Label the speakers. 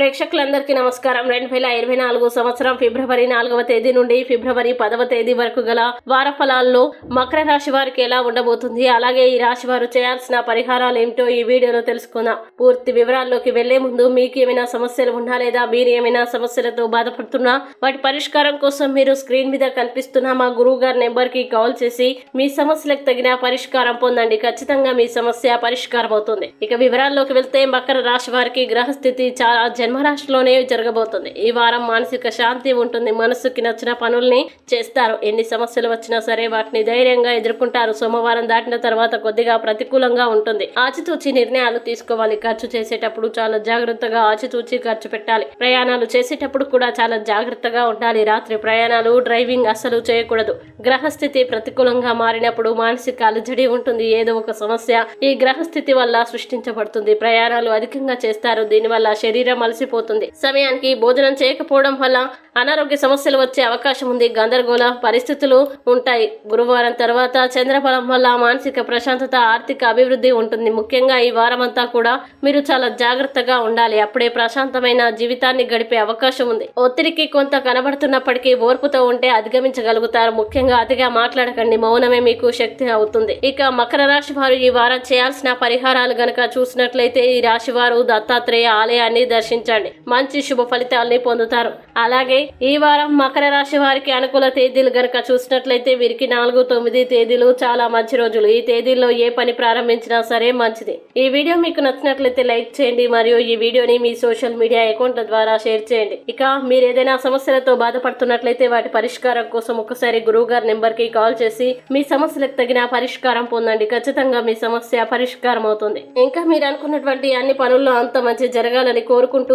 Speaker 1: ప్రేక్షకులందరికీ నమస్కారం. రెండు వేల ఇరవై నాలుగు సంవత్సరం ఫిబ్రవరి నాలుగవ తేదీ నుండి ఫిబ్రవరి పదవ తేదీ వరకు గల వార ఫలాల్లో మకర రాశి వారికి ఎలా ఉండబోతుంది? అలాగే ఈ రాశి వారు చేయాల్సిన పరిహారాలు ఏమిటో ఈ వీడియోలో తెలుసుకుందాం. పూర్తి వివరాల్లోకి వెళ్ళే ముందు మీకు ఏమైనా సమస్యలు ఉన్నా లేదా మీరు ఏమైనా సమస్యలతో బాధపడుతున్నా వాటి పరిష్కారం కోసం మీరు స్క్రీన్ మీద కనిపిస్తున్న మా గురువు గారి నెంబర్కి కాల్ చేసి మీ సమస్యలకు తగిన పరిష్కారం పొందండి. ఖచ్చితంగా మీ సమస్య పరిష్కారం అవుతుంది ఇక వివరాల్లోకి వెళ్తే మకర రాశి వారికి గ్రహస్థితి చాలా జన్మరాశిలోనే జరగబోతుంది. ఈ వారం మానసిక శాంతి ఉంటుంది. మనసుకి నచ్చిన పనుల్ని చేస్తారు. ఎన్ని సమస్యలు వచ్చినా సరే వాటిని ధైర్యంగా ఎదుర్కొంటారు. సోమవారం దాటిన తర్వాత కొద్దిగా ప్రతికూలంగా ఉంటుంది. ఆచితూచి నిర్ణయాలు తీసుకోవాలి. ఖర్చు చేసేటప్పుడు చాలా జాగ్రత్తగా ఆచితూచి ఖర్చు పెట్టాలి. ప్రయాణాలు చేసేటప్పుడు కూడా చాలా జాగ్రత్తగా ఉండాలి. రాత్రి ప్రయాణాలు డ్రైవింగ్ అస్సలు చేయకూడదు. గ్రహస్థితి ప్రతికూలంగా మారినప్పుడు మానసిక అలజడి ఉంటుంది. ఏదో ఒక సమస్య ఈ గ్రహస్థితి వల్ల సృష్టించబడుతుంది. ప్రయాణాలు అధికంగా చేస్తారు. దీనివల్ల శరీరం అలసిపోతుంది సమయానికి భోజనం చేయకపోవడం వల్ల అనారోగ్య సమస్యలు వచ్చే అవకాశం ఉంది. గందరగోళ పరిస్థితులు ఉంటాయి. గురువారం తర్వాత చంద్రఫలం వల్ల మానసిక ప్రశాంతత ఆర్థిక అభివృద్ధి ఉంటుంది. ముఖ్యంగా ఈ వారమంతా కూడా మీరు చాలా జాగ్రత్తగా ఉండాలి. అప్పుడే ప్రశాంతమైన జీవితాన్ని గడిపే అవకాశం ఉంది. ఒత్తిడికి కొంత కనబడుతున్నప్పటికీ ఓర్పుతో ఉంటే అధిగమించగలుగుతారు. ముఖ్యంగా అతిగా మాట్లాడకండి. మౌనమే మీకు శక్తి అవుతుంది. ఇక మకర రాశి వారు ఈ వారం చేయాల్సిన పరిహారాలు గనక చూసినట్లయితే ఈ రాశి వారు దత్తాత్రేయ ఆలయాన్ని దర్శించండి మంచి శుభ ఫలితాల్ని పొందుతారు. అలాగే ఈ వారం మకర రాశి వారికి అనుకూల తేదీలు గనక చూసినట్లయితే వీరికి నాలుగు తొమ్మిది తేదీలు చాలా మంచి రోజులు. ఈ తేదీల్లో ఏ పని ప్రారంభించినా సరే మంచిది. ఈ వీడియో మీకు నచ్చినట్లయితే లైక్ చేయండి మరియు ఈ వీడియోని మీ సోషల్ మీడియా అకౌంట్ల ద్వారా షేర్ చేయండి. ఇక మీరు ఏదైనా సమస్యలతో బాధపడుతున్నట్లయితే వాటి పరిష్కారం కోసం ఒకసారి గురువు గారి నెంబర్కి కాల్ చేసి మీ సమస్యలకు తగిన పరిష్కారం పొందండి. ఖచ్చితంగా మీ సమస్య పరిష్కారం అవుతుంది ఇంకా మీరు అనుకున్నటువంటి అన్ని పనుల్లో అంత మంచి జరగాలని కోరుకుంటూ